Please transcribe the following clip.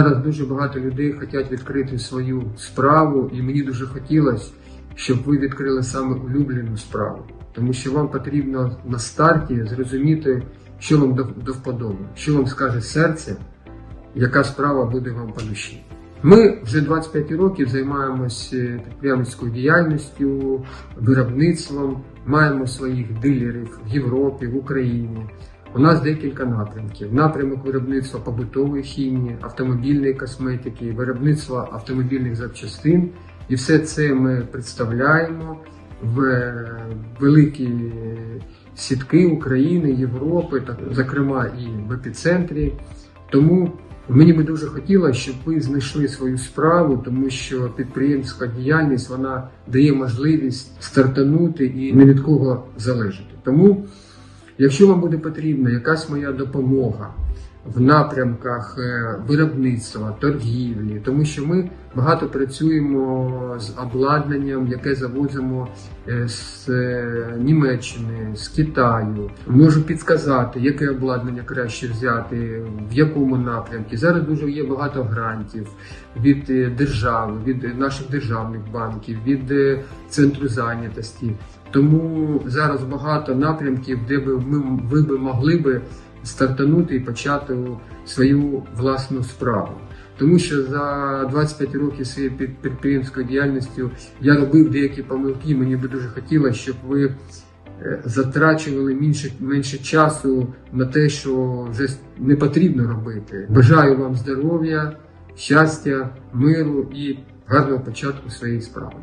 Зараз дуже багато людей хочуть відкрити свою справу, і мені дуже хотілося, щоб ви відкрили саме улюблену справу, тому що вам потрібно на старті зрозуміти, що вам до, до вподоби, що вам скаже серце, яка справа буде вам по душі. Ми вже 25 років займаємося підприємницькою діяльністю, виробництвом, маємо своїх дилерів в Європі, в Україні. У нас декілька напрямків: напрямок виробництва побутової хімії, автомобільної косметики, виробництва автомобільних запчастин. І все це ми представляємо в е, великі сітки України, Європи, так, зокрема і в епіцентрі. Тому мені би дуже хотілося, щоб ви знайшли свою справу, тому що підприємська діяльність вона дає можливість стартанути і не від кого залежати. Тому Якщо вам буде потрібна якась моя допомога в напрямках е, виробництва, торгівлі, тому що ми багато працюємо з обладнанням, яке завозимо е, з е, Німеччини, з Китаю, можу підказати, яке обладнання краще взяти, в якому напрямку. Зараз дуже є багато грантів від е, держави, від наших державних банків, від е, центру зайнятості. Тому зараз багато напрямків, де би ми ви би могли би стартанути і почати свою власну справу. Тому що за 25 років своєї під- підприємської діяльністю я робив деякі помилки. Мені би дуже хотілося, щоб ви затрачували менше, менше часу на те, що вже не потрібно робити. Бажаю вам здоров'я, щастя, миру і гарного початку своєї справи.